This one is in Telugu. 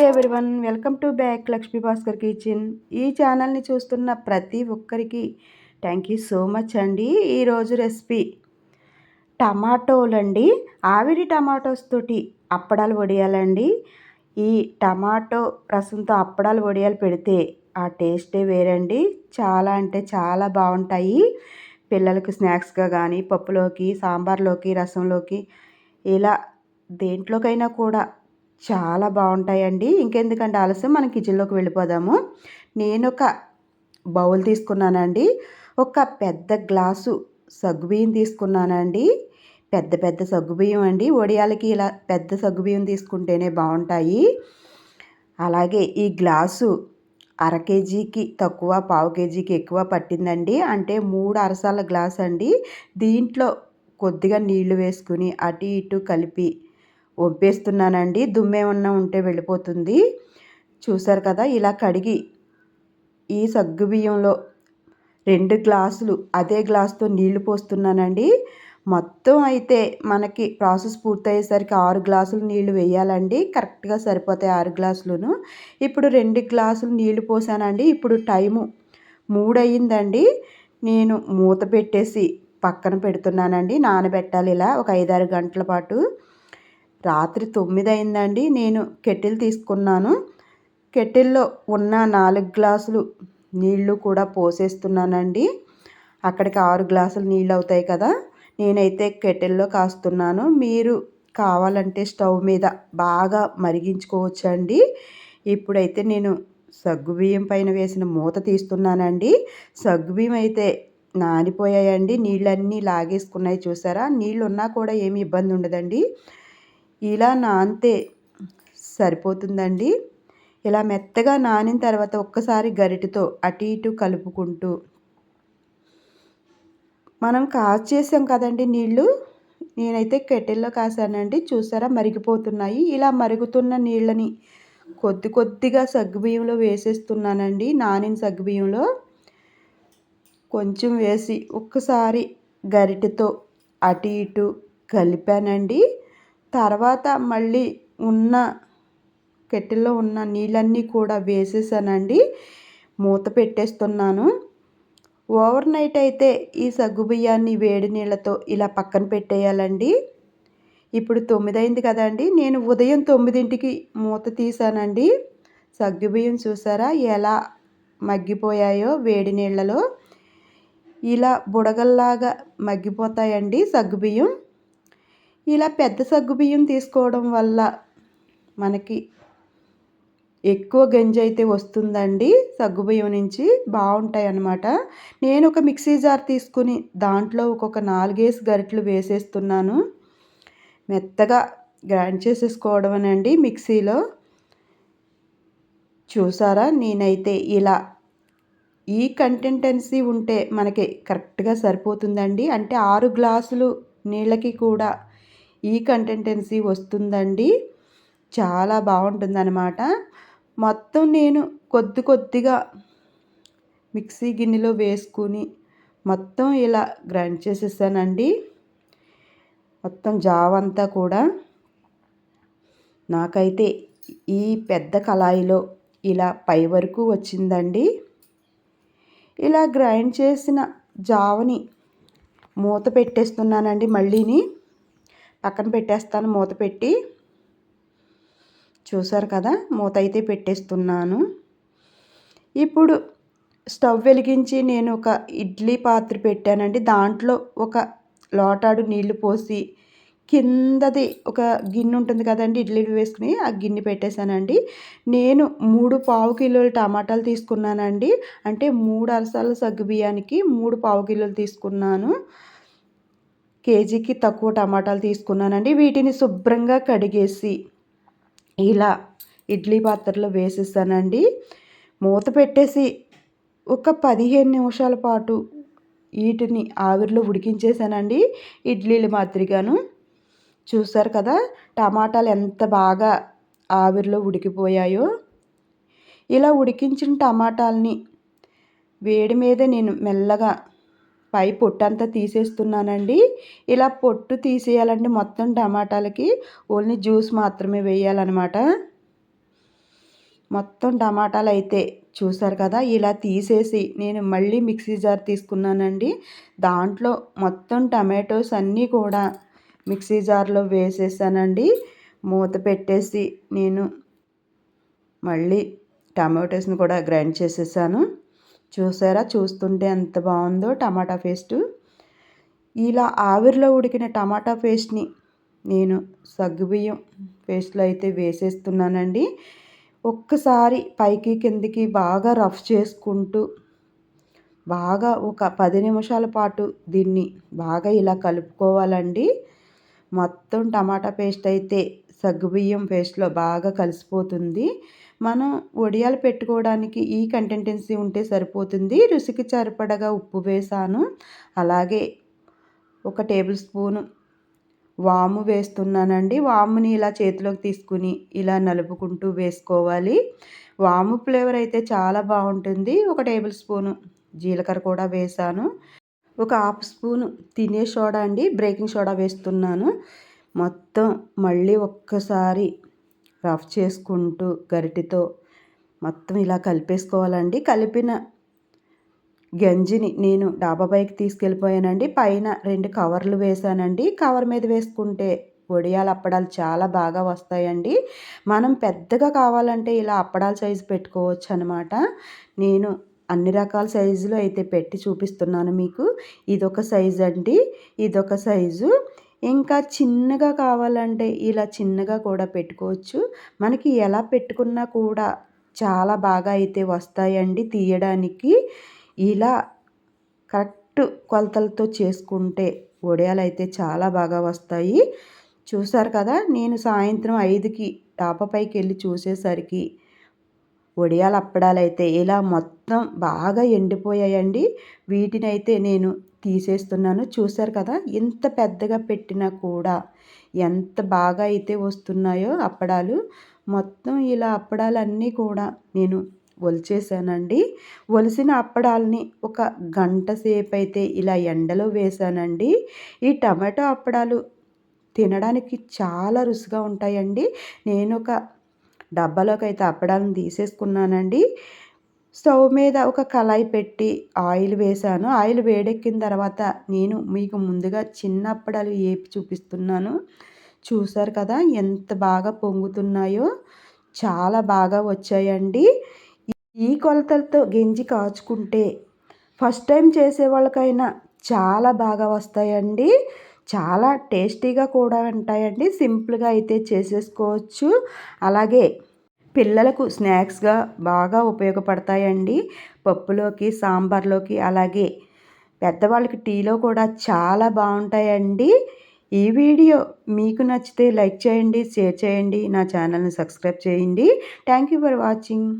Hi everyone welcome to back Lakshmi Bhaskar kitchen ఈ ఛానల్ని చూస్తున్న ప్రతి ఒక్కరికి థ్యాంక్ యూ సో మచ్ అండి. ఈరోజు రెసిపీ టమాటోలండి. ఆవిరి టమాటోస్ తోటి అప్పడాలు వడియాలండి. ఈ టమాటో రసంతో అప్పడాలు వడియాలు పెడితే ఆ టేస్టే వేరండి. చాలా అంటే చాలా బాగుంటాయి. పిల్లలకు స్నాక్స్గా కానీ పప్పులోకి సాంబార్లోకి రసంలోకి ఇలా దేంట్లోకైనా కూడా చాలా బాగుంటాయండి. ఇంకెందుకంటే ఆలస్యం మనం కిచెన్లోకి వెళ్ళిపోదాము. నేను ఒక బౌల్ తీసుకున్నానండి. ఒక పెద్ద గ్లాసు సగ్గుబియ్యం తీసుకున్నానండి. పెద్ద పెద్ద సగ్గుబియ్యం అండి. వడియాలకి ఇలా పెద్ద సగ్గుబియ్యం తీసుకుంటేనే బాగుంటాయి. అలాగే ఈ గ్లాసు అర కేజీకి తక్కువ పావు కేజీకి ఎక్కువ పట్టిందండి. అంటే మూడు అరసాల గ్లాస్ అండి దీంట్లో కొద్దిగా నీళ్ళు వేసుకుని అటు ఇటు కలిపి ఒబ్బేస్తున్నానండి. దుమ్మేమన్నా ఉంటే వెళ్ళిపోతుంది. చూసారు కదా ఇలా కడిగి ఈ సగ్గు బియ్యంలో రెండు గ్లాసులు అదే గ్లాసుతో నీళ్ళు పోస్తున్నానండి. మొత్తం అయితే మనకి ప్రాసెస్ పూర్తయ్యేసరికి ఆరు గ్లాసులు నీళ్ళు వేయాలండి. కరెక్ట్గా సరిపోతాయి ఆరు గ్లాసులను. ఇప్పుడు రెండు గ్లాసులు నీళ్ళు పోసానండి. ఇప్పుడు టైము మూడు అయ్యిందండి నేను మూత పెట్టేసి పక్కన పెడుతున్నానండి. నానబెట్టాలి ఇలా ఒక ఐదారు గంటల పాటు. రాత్రి తొమ్మిది అయిందండి నేను కెటిల్ తీసుకున్నాను. కెటిల్లో ఉన్న నాలుగు గ్లాసులు నీళ్ళు కూడా పోసేస్తున్నానండి. అక్కడికి ఆరు గ్లాసులు నీళ్ళు అవుతాయి కదా. నేనైతే కెటిల్లో కాస్తున్నాను. మీరు కావాలంటే స్టవ్ మీద బాగా మరిగించుకోవచ్చండి. ఇప్పుడైతే నేను సగ్గుబియ్యం పైన వేసిన మూత తీస్తున్నానండి. సగ్గుబియ్యం అయితే నానిపోయాయండి. నీళ్ళన్నీ లాగేసుకున్నాయి చూసారా? నీళ్ళు ఉన్నా కూడా ఏమి ఇబ్బంది ఉండదండి ఇలా నానితే సరిపోతుందండి. ఇలా మెత్తగా నానిన తర్వాత ఒక్కసారి గరిటతో అటు ఇటు కలుపుకుంటూ మనం కాచేసాం కదండి నీళ్ళు. నేనైతే కెటిల్లో కాసానండి. చూసారా మరిగిపోతున్నాయి. ఇలా మరుగుతున్న నీళ్ళని కొద్ది కొద్దిగా సగ్గుబియ్యంలో వేసేస్తున్నానండి. నానిన సగ్గుబియ్యంలో కొంచెం వేసి ఒక్కసారి గరిటెతో అటు ఇటు కలిపానండి. తర్వాత మళ్ళీ ఉన్న కెటిల్లో ఉన్న నీళ్ళన్నీ కూడా వేసేసానండి. మూత పెట్టేస్తున్నాను. ఓవర్ నైట్ అయితే ఈ సగ్గు బియ్యాన్ని వేడి నీళ్ళతో ఇలా పక్కన పెట్టేయాలండి. ఇప్పుడు తొమ్మిది అయింది కదండి. నేను ఉదయం తొమ్మిదింటికి మూత తీసానండి. సగ్గుబియ్యం చూసారా? ఎలా మగ్గిపోయాయో వేడి నీళ్ళలో. ఇలా బుడగల్లాగా మగ్గిపోతాయండి సగ్గుబియ్యం. ఇలా పెద్ద సగ్గు బియ్యం తీసుకోవడం వల్ల మనకి ఎక్కువ గంజి అయితే వస్తుందండి. సగ్గుబియ్యం నుంచి బాగుంటాయి అన్నమాట. నేను ఒక మిక్సీ జార్ తీసుకుని దాంట్లో ఒక్కొక్క నాలుగేసి గరిటలు వేసేస్తున్నాను. మెత్తగా గ్రైండ్ చేసేసుకోవడం అనండి మిక్సీలో. చూసారా? నేనైతే ఇలా ఈ కంటెంటెన్సీ ఉంటే మనకి కరెక్ట్గా సరిపోతుందండి. అంటే ఆరు గ్లాసులు నీళ్ళకి కూడా ఈ కంటెంటెన్సీ వస్తుందండి. చాలా బాగుంటుందన్నమాట. మొత్తం నేను కొద్ది కొద్దిగా మిక్సీ గిన్నెలో వేసుకుని మొత్తం ఇలా గ్రైండ్ చేసేసానండి. మొత్తం జావంతా కూడా నాకైతే ఈ పెద్ద కళాయిలో ఇలా పై వరకు వచ్చిందండి. ఇలా గ్రైండ్ చేసిన జావని మూత పెట్టేస్తున్నానండి మళ్ళీని. పక్కన పెట్టేస్తాను మూత పెట్టి. చూసారు కదా? మూత అయితే పెట్టేస్తున్నాను. ఇప్పుడు స్టవ్ వెలిగించి నేను ఒక ఇడ్లీ పాత్ర పెట్టానండి. దాంట్లో ఒక లోటాడు నీళ్ళు పోసి కిందది ఒక గిన్నె ఉంటుంది కదండి ఇడ్లీలు వేసుకుని ఆ గిన్నె పెట్టేశానండి. నేను మూడు పావు కిలోలు టమాటాలు తీసుకున్నానండి. అంటే మూడు అరసాల సగ్గు బియ్యానికి మూడు పావు కిలోలు తీసుకున్నాను. కేజీకి తక్కువ టమాటాలు తీసుకున్నానండి. వీటిని శుభ్రంగా కడిగేసి ఇలా ఇడ్లీ పాత్రలో వేసేసానండి. మూత పెట్టేసి ఒక పదిహేను నిమిషాల పాటు వీటిని ఆవిరిలో ఉడికించేసానండి. ఇడ్లీలు మాదిరిగాను. చూసారు కదా టమాటాలు ఎంత బాగా ఆవిరిలో ఉడికిపోయాయో. ఇలా ఉడికించిన టమాటాలని వేడి మీద నేను మెల్లగా పై పొట్టు అంతా తీసేస్తున్నానండి. ఇలా పొట్టు తీసేయాలంటే మొత్తం టమాటాలకి. ఓన్లీ జ్యూస్ మాత్రమే వేయాలన్నమాట. మొత్తం టమాటాలు అయితే చూసారు కదా ఇలా తీసేసి నేను మళ్ళీ మిక్సీ జార్ తీసుకున్నానండి. దాంట్లో మొత్తం టమాటోస్ అన్నీ కూడా మిక్సీ జార్లో వేసేసానండి. మూత పెట్టేసి నేను మళ్ళీ టమాటోస్ని కూడా గ్రైండ్ చేసేసాను. చూసారా? చూస్తుంటే ఎంత బాగుందో టమాటా పేస్టు. ఇలా ఆవిరిలో ఉడికిన టమాటా పేస్ట్ని నేను సగ్గుబియ్యం పేస్ట్లో అయితే వేసేస్తున్నానండి. ఒక్కసారి పైకి కిందికి బాగా రఫ్ చేసుకుంటూ బాగా ఒక పది నిమిషాల పాటు దీన్ని బాగా ఇలా కలుపుకోవాలండి. మొత్తం టమాటా పేస్ట్ అయితే సగ్గుబియ్యం పేస్ట్లో బాగా కలిసిపోతుంది. మనం వడియాలు పెట్టుకోవడానికి ఈ కంటెంటెన్సీ ఉంటే సరిపోతుంది. రుచికి సరిపడగా ఉప్పు వేసాను. అలాగే ఒక టేబుల్ స్పూను వాము వేస్తున్నానండి. వాముని ఇలా చేతిలోకి తీసుకుని ఇలా నలుపుకుంటూ వేసుకోవాలి. వాము ఫ్లేవర్ అయితే చాలా బాగుంటుంది. ఒక టేబుల్ స్పూను జీలకర్ర కూడా వేసాను. ఒక హాఫ్ స్పూను తినే సోడా అండి. బ్రేకింగ్ సోడా వేస్తున్నాను. మొత్తం మళ్ళీ ఒక్కసారి రఫ్ చేసుకుంటూ గరిటితో మొత్తం ఇలా కలిపేసుకోవాలండి. కలిపిన గంజిని నేను డాబా పైకి తీసుకెళ్ళిపోయానండి. పైన రెండు కవర్లు వేసానండి కవర్ మీద వేసుకుంటే వడియాలు అప్పడాలు చాలా బాగా వస్తాయండి. మనం పెద్దగా కావాలంటే ఇలా అప్పడాల సైజు పెట్టుకోవచ్చు అనమాట నేను అన్ని రకాల సైజులు అయితే పెట్టి చూపిస్తున్నాను మీకు. ఇదొక సైజు అండి ఇదొక సైజు. ఇంకా చిన్నగా కావాలంటే ఇలా చిన్నగా కూడా పెట్టుకోవచ్చు. మనకి ఎలా పెట్టుకున్నా కూడా చాలా బాగా అయితే వస్తాయండి తీయడానికి. ఇలా కరెక్ట్ కొలతలతో చేసుకుంటే వడియాలు అయితే చాలా బాగా వస్తాయి. చూసారు కదా నేను సాయంత్రం ఐదుకి టాపపైకి వెళ్ళి చూసేసరికి వడియాల అప్పడాలైతే ఇలా మొత్తం బాగా ఎండిపోయాయండి. వీటినైతే నేను తీసేస్తున్నాను. చూసారు కదా ఎంత పెద్దగా పెట్టినా కూడా ఎంత బాగా అయితే వస్తున్నాయో అప్పడాలు. మొత్తం ఇలా అప్పడాలన్నీ కూడా నేను ఒలిచేసానండి. ఒలిసిన అప్పడాలని ఒక గంట సేపు అయితే ఇలా ఎండలో వేసానండి. ఈ టమాటో అప్పడాలు తినడానికి చాలా రుచిగా ఉంటాయండి. నేను ఒక డబ్బాలోకి అయితే అప్పడాలను తీసేసుకున్నానండి. స్టవ్ మీద ఒక కళాయి పెట్టి ఆయిల్ వేసాను ఆయిల్ వేడెక్కిన తర్వాత నేను మీకు ముందుగా చిన్న అప్పడాలు ఏపి చూపిస్తున్నాను. చూసారు కదా ఎంత బాగా పొంగుతున్నాయో. చాలా బాగా వచ్చాయండి. ఈ కొలతలతో గెంజి కాచుకుంటే ఫస్ట్ టైం చేసే వాళ్ళకైనా చాలా బాగా వస్తాయండి. చాలా టేస్టీగా కూడా ఉంటాయండి. సింపుల్గా అయితే చేసేసుకోవచ్చు. అలాగే పిల్లలకు స్నాక్స్గా బాగా ఉపయోగపడతాయండి. పప్పులోకి సాంబార్లోకి అలాగే పెద్దవాళ్ళకి టీలో కూడా చాలా బాగుంటాయండి. ఈ వీడియో మీకు నచ్చితే లైక్ చేయండి షేర్ చేయండి నా ఛానల్ని సబ్స్క్రైబ్ చేయండి. Thank you for watching.